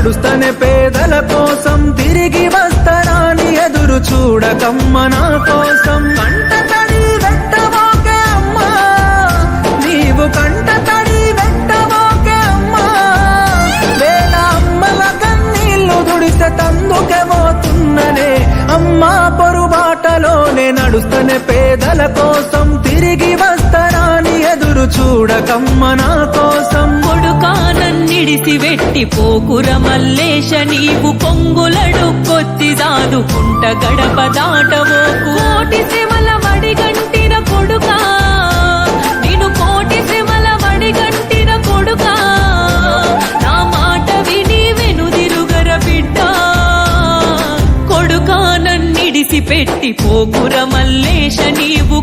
నడుస్తనే పేదల కోసం తిరిగి వస్తారాని ఎదురు చూడకమ్మ నా కోసం? కంట తడి వెట్టబోకే అమ్మా. నీవు కంట తడి వెట్టబోకే అమ్మా. వేల అమ్మల కన్నీళ్ళు దుడిసె తందుకే పోతున్ననే. అమ్మా పొరుబాటలోనే నడుస్తనే పేదల కోసం తిరిగి వస్తారాని ఎదురు చూడకమ్మ నా కోసం కొడుకానన్నిడిసి వెట్టి పోకుర మల్లేశ నీవు పొంగులడు కొత్తి దాదుకుంట గడప దాటవోకు కోటి శ్రమల వడిగంటిన కొడుకా. నేను కోటి శ్రమల వడిగంటిన కొడుకా. నా మాట విని వెనుదిరుగర బిడ్డ. కొడుకానన్నిడిసి పెట్టి పోకుర మల్లేశ నీవు